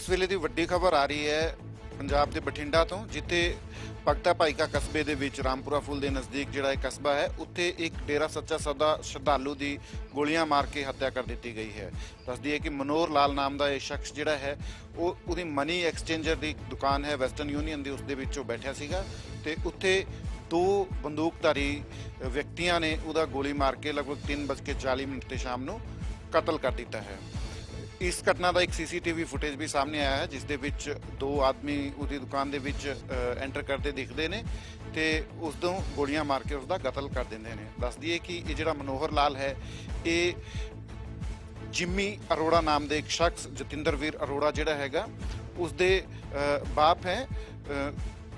ਇਸ ਵੇਲੇ ਦੀ ਵੱਡੀ ਖਬਰ ਆ ਰਹੀ ਹੈ ਪੰਜਾਬ ਦੇ ਬਠਿੰਡਾ ਤੋਂ, ਜਿੱਥੇ ਭਗਤਾ ਭਾਈਕਾ ਕਸਬੇ ਦੇ ਵਿੱਚ ਰਾਮਪੁਰਾ ਫੁੱਲ ਦੇ ਨਜ਼ਦੀਕ ਜਿਹੜਾ ਇਹ ਕਸਬਾ ਹੈ, ਉੱਥੇ ਇੱਕ ਡੇਰਾ ਸੱਚਾ ਸਦਾ ਸ਼ਰਧਾਲੂ ਦੀ ਗੋਲੀਆਂ ਮਾਰ ਕੇ ਹੱਤਿਆ ਕਰ ਦਿੱਤੀ ਗਈ ਹੈ। ਦੱਸਦੀ ਹੈ ਕਿ ਮਨੋਰ ਲਾਲ ਨਾਮ ਦਾ ਇਹ ਸ਼ਖਸ ਜਿਹੜਾ ਹੈ, ਉਹ ਉਹਦੀ ਮਨੀ ਐਕਸਚੇਂਜਰ ਦੀ ਦੁਕਾਨ ਹੈ ਵੈਸਟਰਨ ਯੂਨੀਅਨ ਦੀ ਉਸ ਦੇ ਵਿੱਚ ਉਹ ਬੈਠਾ ਸੀਗਾ ਤੇ ਉੱਥੇ ਦੋ ਬੰਦੂਕਧਾਰੀ ਵਿਅਕਤੀਆਂ ਨੇ ਉਹਦਾ ਗੋਲੀ ਮਾਰ ਕੇ ਲਗਭਗ 3:40 ਮਿੰਟ ਤੇ ਸ਼ਾਮ ਨੂੰ ਕਤਲ ਕਰ ਦਿੱਤਾ ਹੈ। ਇਸ ਘਟਨਾ ਦਾ ਇੱਕ ਸੀਸੀਟੀਵੀ ਫੁਟੇਜ ਵੀ ਸਾਹਮਣੇ ਆਇਆ ਹੈ, ਜਿਸ ਦੇ ਵਿੱਚ ਦੋ ਆਦਮੀ ਉਹਦੀ ਦੁਕਾਨ ਦੇ ਵਿੱਚ ਐਂਟਰ ਕਰਦੇ ਦਿਖਦੇ ਨੇ ਤੇ ਉਸ ਤੋਂ ਗੋਲੀਆਂ ਮਾਰ ਕੇ ਉਸ ਦਾ ਕਤਲ ਕਰ ਦਿੰਦੇ ਨੇ। ਦੱਸ ਦਈਏ ਕਿ ਇਹ ਜਿਹੜਾ ਮਨੋਹਰ ਲਾਲ ਹੈ, ਇਹ ਜਿੰਮੀ ਅਰੋੜਾ ਨਾਮ ਦੇ ਇੱਕ ਸ਼ਖਸ, ਜਤਿੰਦਰਵੀਰ ਅਰੋੜਾ ਜਿਹੜਾ ਹੈਗਾ ਉਸ ਦੇ ਬਾਪ ਹੈ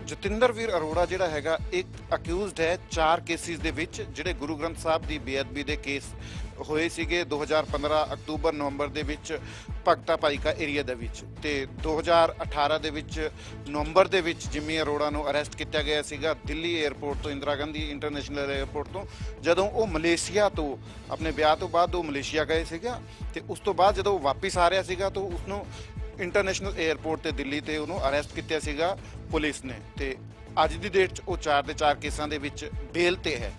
ਜਤਿੰਦਰ ਵੀਰ ਅਰੋੜਾ ਜਿਹੜਾ ਹੈਗਾ, ਇੱਕ ਅਕਿਊਜ਼ਡ ਹੈ ਚਾਰ ਕੇਸਿਸ ਦੇ ਵਿੱਚ, ਜਿਹੜੇ ਗੁਰੂ ਗ੍ਰੰਥ ਸਾਹਿਬ ਦੀ ਬੇਅਦਬੀ ਦੇ ਕੇਸ ਹੋਏ ਸੀਗੇ 2015 ਅਕਤੂਬਰ, ਨਵੰਬਰ ਦੇ ਵਿੱਚ ਭਗਤਾ ਭਾਈਕਾ ਏਰੀਆ ਦੇ ਵਿੱਚ ਤੇ 2018 ਦੇ ਵਿੱਚ ਨਵੰਬਰ ਦੇ ਵਿੱਚ ਜਿੰਮੀ ਅਰੋੜਾ ਨੂੰ ਅਰੈਸਟ ਕੀਤਾ ਗਿਆ ਸੀਗਾ ਦਿੱਲੀ 에ਅਰਪੋਰਟ ਤੋਂ, ਇੰਦਰਾ ਗਾਂਧੀ ਇੰਟਰਨੈਸ਼ਨਲ 에ਅਰਪੋਰਟ ਤੋਂ। ਜਦੋਂ ਉਹ ਮਲੇਸ਼ੀਆ ਤੋਂ, ਆਪਣੇ ਵਿਆਹ ਤੋਂ ਬਾਅਦ ਉਹ ਮਲੇਸ਼ੀਆ ਗਏ ਸੀਗਾ ਤੇ ਉਸ ਤੋਂ ਬਾਅਦ ਜਦੋਂ ਉਹ ਵਾਪਸ ਆ ਰਿਹਾ ਸੀਗਾ ਤਾਂ ਉਸ ਨੂੰ ਇੰਟਰਨੈਸ਼ਨਲ 에ਅਰਪੋਰਟ ਤੇ ਦਿੱਲੀ ਤੇ ਉਹਨੂੰ ਅਰੈਸਟ ਕੀਤਾ ਸੀਗਾ ਪੁਲਿਸ ਨੇ ਤੇ ਅੱਜ ਦੀ ਡੇਟ 'ਚ ਉਹ ਚਾਰ ਦੇ ਚਾਰ ਕੇਸਾਂ ਦੇ ਵਿੱਚ ਬੇਲ ਤੇ ਹੈ।